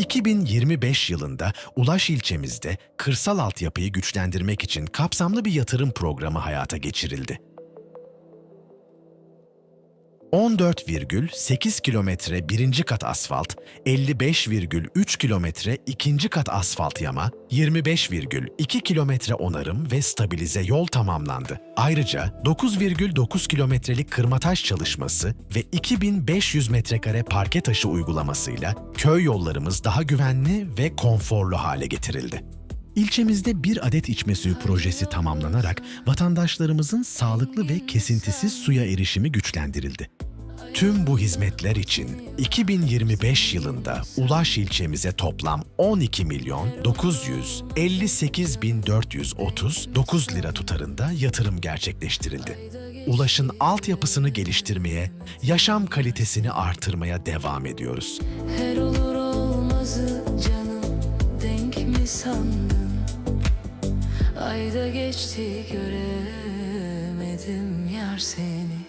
2025 yılında Ulaş ilçemizde kırsal altyapıyı güçlendirmek için kapsamlı bir yatırım programı hayata geçirildi. 14,8 kilometre birinci kat asfalt, 55,3 kilometre ikinci kat asfalt yama, 25,2 kilometre onarım ve stabilize yol tamamlandı. Ayrıca 9,9 kilometrelik kırmataş çalışması ve 2500 metrekare parke taşı uygulamasıyla köy yollarımız daha güvenli ve konforlu hale getirildi. İlçemizde bir adet içme suyu projesi tamamlanarak vatandaşlarımızın sağlıklı ve kesintisiz suya erişimi güçlendirildi. Tüm bu hizmetler için 2025 yılında Ulaş ilçemize toplam 12 milyon 958 bin 439 lira tutarında yatırım gerçekleştirildi. Ulaş'ın altyapısını geliştirmeye, yaşam kalitesini artırmaya devam ediyoruz. Her olur sandın? Ayda geçti göremedim yar seni